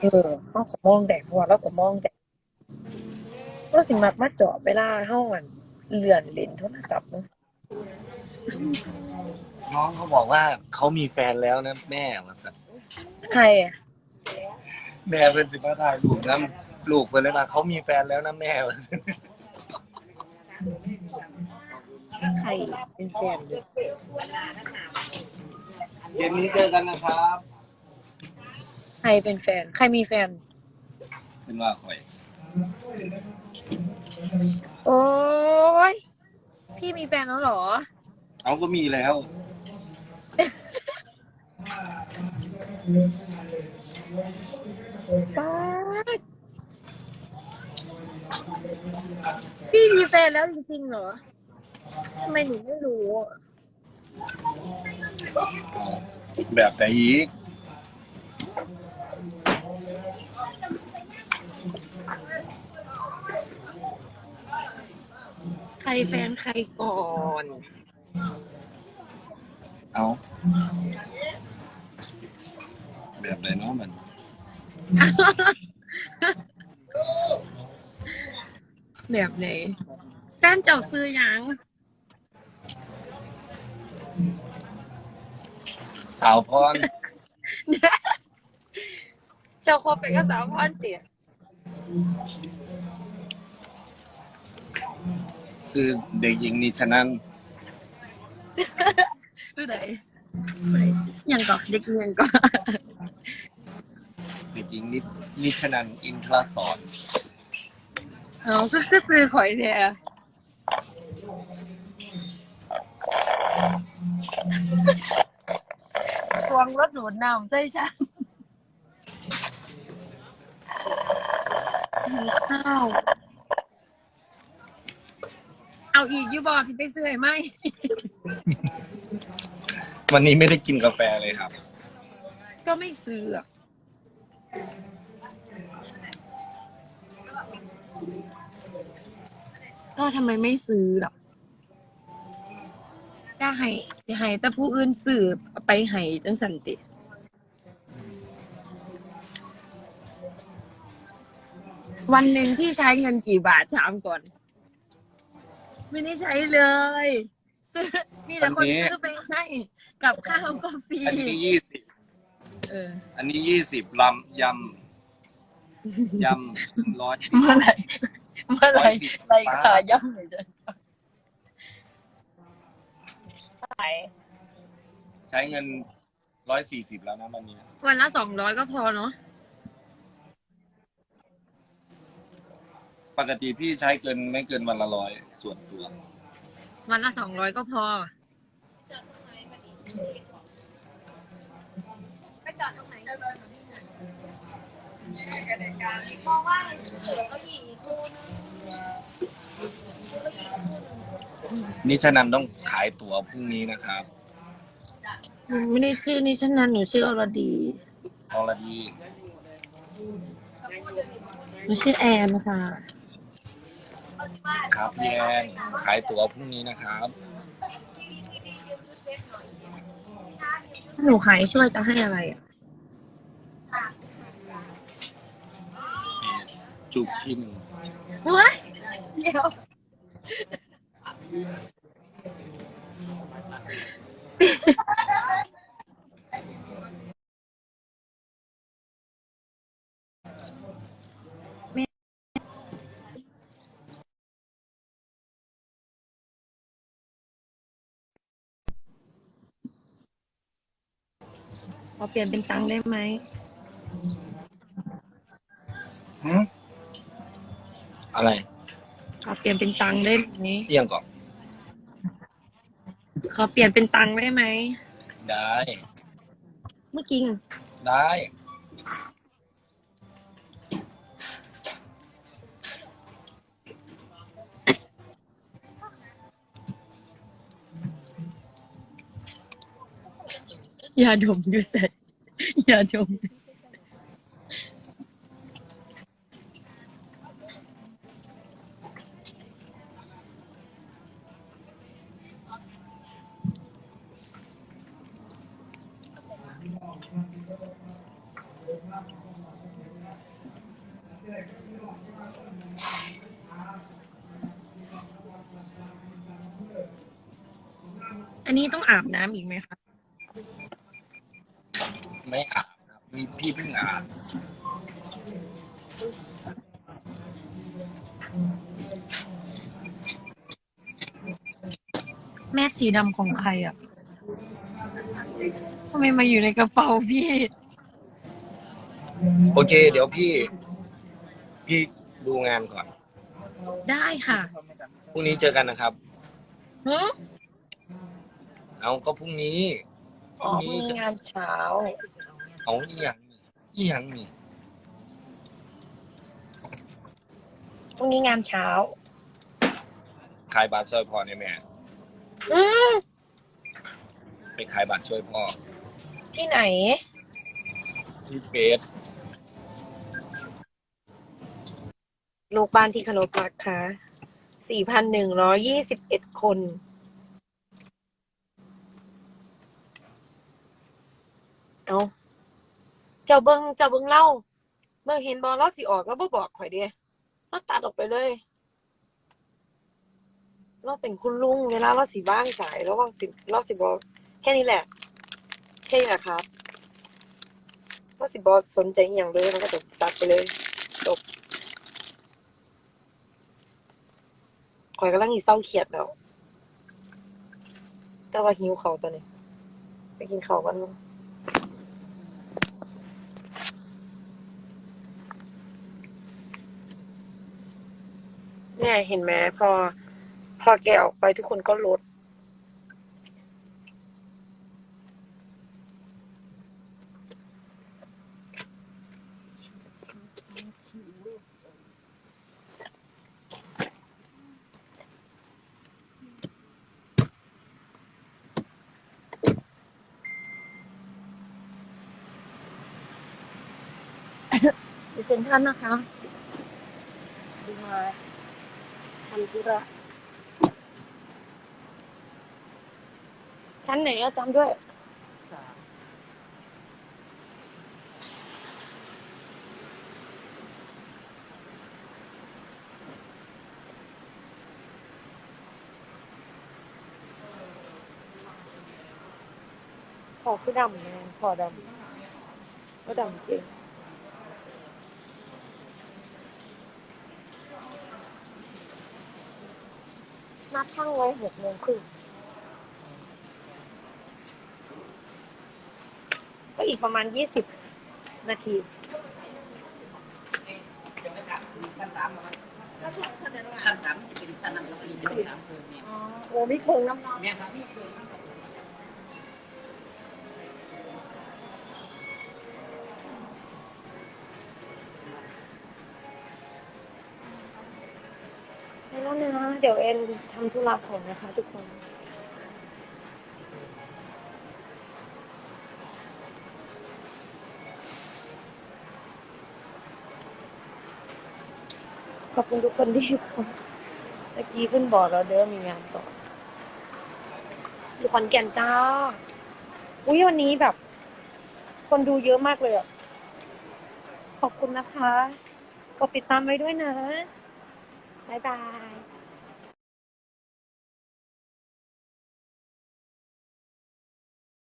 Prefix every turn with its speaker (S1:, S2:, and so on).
S1: เออเฮาก็มองได้เพราะว่าเราก็มองได้เราสิมักมาเจาะเวลาเฮาอั่นเลื่อนเล่นโทรศัพท์เนาะ
S2: น้องเขาบอกว่าเขามีแฟนแล้วนะแม่ว่าสัน
S1: ใครอะ
S2: แม่เพิ่นสิมาถ่ายลูกน้ำลูกเพิ่นเลยว่าเขามีแฟนแล้วนะแม่ว่าซั่น
S1: ใครเป็นแฟนเลย
S2: เย็นนี้เจอกันนะครับ
S1: ใครเป็นแฟน ใครมีแฟน
S2: เป็นว่าข่อย
S1: โอ้ยพี่มีแฟนแล้วเหรอ
S2: เอาก็มีแล้ว
S1: ป๊าดพี่มีแฟนแล้วจริงๆเหรอทำไมหนูไม่รู้อะ
S2: แบบไหนอีก
S1: ใครแฟนใครก่อน
S2: เอาแบบไหนเนาะมัน
S1: แบบไหนแฟนเจ้าซื้อหยัง
S2: สาวพร
S1: เจ้าคบกันก็สาวพอนเตี๋ย
S2: คือเด็กหญิงนิชนัน
S1: รู้ไหนยังก่อนเด็กเงินก่อน
S2: เด็กหญิงนินิชนันอินทรสอน
S1: เอาก็ซื้อข่อยเนี่ยทวงรถดูดน้ำใส่ฉันหิวข้าว เอาอีกอยูบอกที่ไปซื้อให้ไหม
S2: วันนี้ไม่ได้กินกาแฟเลยครับ
S1: ก็ไม่ซื้ออะก็ทำไมไม่ซื้อล่ะจะให้จะให้แต่ผู้อื่นซื้อเอาไปให้จังสันติ วันหนึ่งที่ใช้เงินกี่บาทถามก่อน ไม่ได้ใช้เลยซื้อมีแต่คน
S2: วันนี้
S1: ซื้อไปให้กับข้าวก็ฟรี
S2: อันนี้ยี่สิบ
S1: เออ
S2: อันนี้ยี่สิบลำยำยำร้อย
S1: เมื่อไหร่เมื่อไหร่
S2: 110
S1: ไรขาย่ำเลยจ้ะไหน
S2: ใช้เงินร้อยสี่สิบแล้วนะวันนี้
S1: วันละสองร้อยก็พอเนาะ
S2: ปกติพี่ใช้เกินไม่เกินวันละร้อยส่วนตัว
S1: วันละสองร้อยก็พอ
S2: นิชนันต้องขายตั๋วพรุ่งนี้นะครับ
S1: หนูไม่ได้ชื่อนี้ฉันนั้นหนูชื่ออรดี
S2: ออรดี
S1: หนูชื่อแอนค่ะ
S2: ครับพี่แอนขายตั๋วพรุ่งนี้นะครับ
S1: ถ้าหนูขายช่วยจะให้อะไรอะ
S2: นี่จุกที่หนึ่ง
S1: เฮ้ยเดี๋ยว อเปลี่ยนเป็นตังค์ได้ไหม
S2: หืมอะไร
S1: ขอเปลี่ยนเป็นตังค์ได้ไหม
S2: เอี่ยงก่อน
S1: ขอเปลี่ยนเป็นตังค์ได้ไหม
S2: ได้
S1: เมื่อกี้ไง
S2: ได้
S1: ยาดมอยู่เสร็จยาดมอันนี้ต้องอาบน้ำอีกไหมคะ
S2: ไม่อาบครับมีพี่เพิ่งอาบ
S1: แม่สีดำของใครอะทำไมมาอยู่ในกระเป๋าพี่
S2: โอเค เดี๋ยวพี่ พี่ดูงานก่อน
S1: ได้ค่ะ
S2: พรุ่งนี้เจอกันนะครับ
S1: หืม
S2: เอาก็พรุ่งนี้พ
S1: อ๋อ
S2: รุ่ง
S1: พรุ่
S2: นี้
S1: งนี้
S2: จะ
S1: งานเช้า
S2: เอาอีหยังนี่อีหยังนี่
S1: พรุ่งนี้งานเช้า
S2: ขายบัตรช่วยพ่อเนี่ยแม่
S1: อืม
S2: ไปขายบัตรช่วยพ่อ
S1: ที่ไหน
S2: ที่เฟส
S1: ลูกบ้านที่เคารพรักค่ะสี่พันหนึ่งร้อยยี่สิบเอ็ดคน เอาเจ้าเบิงเจ้าเบิงเล่าเมื่อเห็นบอลเราสิออกแล้วบ่บอกข่อยเดียเราตัดออกไปเลย เราเป็นคุณลุงเวลาเราสิบ้างสายแล้วว่างสิเราสิบอกแค่นี้แหละแค่นี้แหละครับเราสิบอสนใจอย่างเลยเราก็จะตัดไปเลยข่อยกำลังอีเศร้าเครียดแล้ว แต่ว่าหิวเขาตอนนี้ ไปกินข้าวกันมั้ง เนี่ยเห็นไหมพอ พอแกออกไปทุกคนก็ลดดิเซนท่านนะคะ ดูมา ทำธุระชั้นไหนอะจำด้วย ขอคือดำนะขอดำก็ดำเก่ง นัดช่างไว้หกโมงครึ่งก็อีกประมาณยี่สิบนาที
S3: ขั้นสามมันจะเป็นสนามกับปริญญาสามเพิ่มเนี่ย
S1: โอ้ไม่เคิงน้ำนอน
S3: แม่ครับพี่เคย
S1: แล้วนะ เดี๋ยวเอ็นทำธุระก่อนนะคะ ทุกคนขอบคุณทุกคนที่เขาเมื่อกี้เพิ่งบอกเราเด้อมีงานต่ออยู่ขอนแก่นจ้า อุ้ยวันนี้แบบ คนดูเยอะมากเลยอะ ขอบคุณนะคะ กดติดตามไว้ด้วยนะ บ๊ายบาย